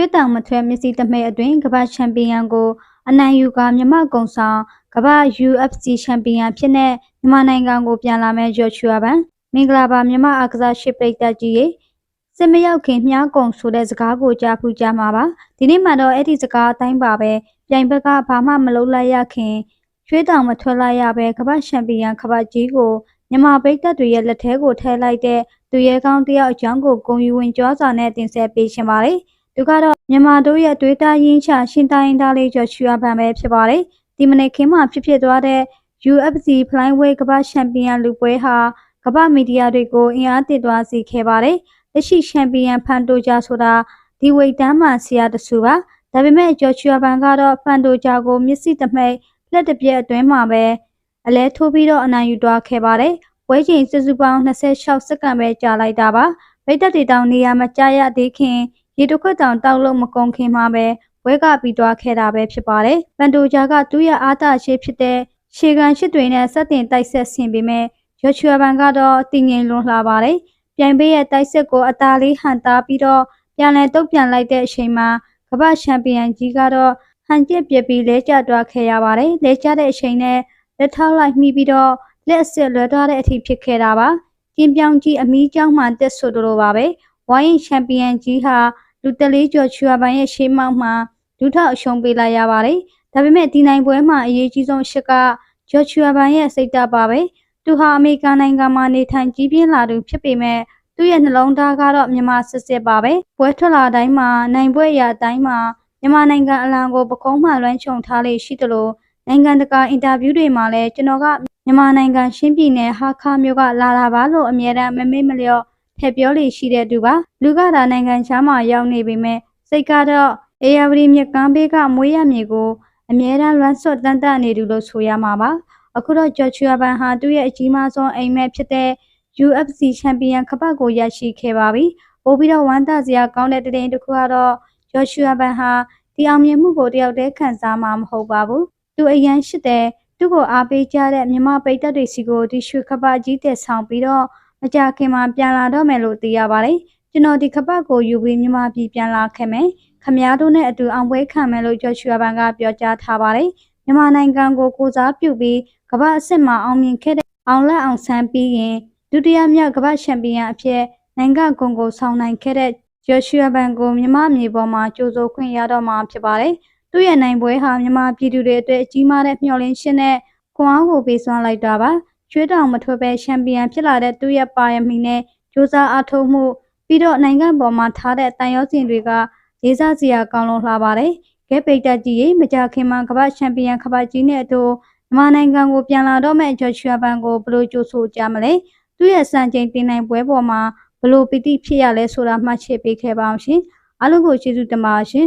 ရွှေတောင်မထွဲမျက်စိတမိတ်အတွင်းကမ္ဘာချန်ပီယံကိုအနိုင်ယူကမြမကုံဆောင်ကမ္ဘာ UFC ချန်ပီယံဖြစ်တဲ့မြန်မာနိုင်ငံကိုပြန်လာမဲ့ဂျော်ချူအာဘန်မင်္ဂလာပါမြန်မာအကစားရှိပရိသတ်ကြီးရေစစ်မရောက်ခင်မြားကုံဆိုတဲ့စကားကိုကြားဖူးကြမှာပါဒီနေ့မှတော့အဲ့ဒီစကားအတိုင်းပါပဲပြိုင်ဘက်ကဘာမှမလုပ်လိုက်ရခင်ရွှေတောင်မထွက်လိုက်ရပဲကမ္ဘာချန်ပီယံကမ္ဘာကြီးကိုမြန်မာပရိသတ်တွေရဲ့လက်ထဲကိုထည့်လိုက်တဲ့သူရဲကောင်းတယောက်အကြောင်းကိုဂုံယူဝင်ကြောစွာနဲ့တင်ဆက်ပေးရှင်ပါတယ် သူကတော့မြန်မာတို့ရဲ့တွေးတာရင်းချရှင်းတိုင်းသားလေးကျော်ချူအပန်ပဲဖြစ်ပါတယ်ဒီမနေ့ခင်းမှာဖြစ်ဖြစ်သွားတဲ့ UFC Flyweight ကမ္ဘာချန်ပီယံလူပွဲဟာကမ္ဘာမီဒီယာတွေကိုအင်အားတစ်သွားစေခဲ့ပါတယ်လက်ရှိချန်ပီယံဖန်တိုဂျာဆိုတာဒီဝိတ်တန်းမှဆရာတဆူပါဒါပေမဲ့ကျော်ချူအပန်ကတော့ဖန်တိုဂျာကိုမျက်စိတမိတ်လက်တစ်ပြက်အတွင်းမှာပဲအလဲထိုးပြီးတော့အနိုင်ယူသွားခဲ့ပါတယ်ပွဲချိန်စုစုပေါင်း26စက္ကန့်ပဲကြာလိုက်တာပါဗိတ်တက်တွေတောင်နေရာမကျရသေးခင် ရေတစ်ခွက်တောင်တောက်လို့မကုန်ခင်မှာပဲဝဲကပြီးသွားခဲ့တာပဲဖြစ်ပါတယ်။ပန်တိုဂျာကသူ့ရဲ့အားသာရှိဖြစ်တဲ့ရှေကန်ရှစ်တွေနဲ့စက်တင်တိုက်ဆက်ဆင်ပေမဲ့ရော်ချူဘန်ကတော့တင်ငင်လွန်လှပါတယ်။ပြိုင်ပေးရဲ့တိုက်ဆက်ကိုအသာလေးဟန်တာပြီးတော့ပြန်လည်တုတ်ပြန်လိုက်တဲ့အချိန်မှာကမ္ဘာချန်ပီယံကြီးကတော့ဟန်ကျက်ပြက်ပြီးလဲကျသွားခဲ့ရပါတယ်။လဲကျတဲ့အချိန်နဲ့လက်ထောက်လိုက်မိပြီးတော့လက်အစစ်လွယ်သွားတဲ့အထိဖြစ်ခဲ့တာပါ။ကျင်းပြောင်းကြီးအမီးကျောင်းမှတက်ဆိုလိုပါပဲ။ဝိုင်းရင်ချန်ပီယံကြီးဟာ လူတလေးကျော်ချူအပန်ရဲ့ရှေးမောက်မှာလူထောက်အရှုံးပေးလိုက်ရပါတယ်။ဒါပေမဲ့ဒီနိုင်ပွဲမှာအရေးကြီးဆုံးရှစ်ကဂျော်ချူအပန်ရဲ့စိတ်ဓာတ်ပါပဲ။သူဟာအမေရိကန်နိုင်ငံမှာနေထိုင်ကြီးပြင်းလာသူဖြစ်ပေမဲ့သူ့ရဲ့နှလုံးသားကတော့မြန်မာစစ်စစ်ပါပဲ။ပွဲထွက်လာတိုင်းမှာနိုင်ပွဲရတိုင်းမှာမြန်မာနိုင်ငံအလံကိုပကုံးမှလွှမ်းခြုံထားလေရှိသလိုနိုင်ငံတကာအင်တာဗျူးတွေမှာလည်းကျွန်တော်ကမြန်မာနိုင်ငံရှင်းပြည်နယ်ဟာခါမြို့ကလာတာပါလို့အမြဲတမ်းမမေ့မလျော့ ထည့်ပြောလေရှိတဲ့သူပါလူကဒါနိုင်ငံခြားမှာရောက်နေပေမဲ့စိတ်ကတော့အေယာဝတီမြကမ်းဘေးကမွေးရမြေကိုအမြဲတမ်းလွမ်းဆွတ်တန်တနေသူလို့ဆိုရမှာပါအခုတော့ဂျော်ချူအဘန်ဟာသူ့ရဲ့အကြီးမားဆုံးအိမ်မက်ဖြစ်တဲ့ UFC ချန်ပီယံခပတ်ကိုရရှိခဲ့ပါပြီပို့ပြီးတော့ဝမ်းသာစရာကောင်းတဲ့တဲ့တစ်ခုကတော့ဂျော်ချူအဘန်ဟာဒီအောင်မြင်မှုကိုတယောက်တည်းခံစားမှာမဟုတ်ပါဘူးသူအရန်ရှိတဲ့သူ့ကိုအားပေးကြတဲ့မြမပိတ်သက်တွေစီကိုဒီရွှေခပတ်ကြီးတက်ဆောင်ပြီးတော့ မကြခင်မှာပြန်လာတော့မယ်လို့သိရပါတယ်။ကျွန်တော်ဒီခပတ်ကိုယူပြီးမြန်မာပြည်ပြန်လာခဲ့မယ်။ခမည်းတော်နဲ့အတူအောင်ပွဲခံမယ်လို့ကျော်ချူဘန်ကပြောကြားထားပါတယ်။မြန်မာနိုင်ငံကိုကိုစားပြုပြီးကမ္ဘာအဆင့်မှာအောင်မြင်ခဲ့တဲ့အောင်လက်အောင်ဆန်းပြီးရင်ဒုတိယမြောက်ကမ္ဘာချန်ပီယံအဖြစ်နိုင်ငံဂုံကိုဆောင်နိုင်ခဲ့တဲ့ဂျော်ရှူဘန်ကိုမြန်မာမြေပေါ်မှာကြိုးစိုးခွင့်ရတော့မှာဖြစ်ပါတယ်။သူ့ရဲ့နိုင်ပွဲဟာမြန်မာပြည်သူတွေအတွက်အကြီးမားတဲ့မျှော်လင့်ချက်နဲ့ခွန်အားကိုပေးစွမ်းလိုက်တာပါ။ ကျွေးတောင်မထွက်ပဲချန်ပီယံဖြစ်လာတဲ့သူ့ရဲ့ပါရမီနဲ့ကြိုးစားအားထုတ်မှုပြီးတော့နိုင်ငံပေါ်မှာထားတဲ့တန်ရောစင်တွေကလေးစားစရာကောင်းလို့လှပါတယ်။ကဲပိတ်တက်ကြီးရေမကြခင်မှာကမ္ဘာချန်ပီယံကမ္ဘာကြီးနဲ့အတူမြန်မာနိုင်ငံကိုပြန်လာတော့မဲ့ဂျော်ချူဘန်ကိုဘယ်လိုကြိုးဆိုကြမလဲ။သူ့ရဲ့စံချိန်တင်နိုင်ပွဲပေါ်မှာဘလို့ပီတိဖြစ်ရလဲဆိုတာမှတ်ချက်ပေးခဲ့ပါအောင်ရှင်အားလုံးကိုကျေးဇူးတင်ပါရှင်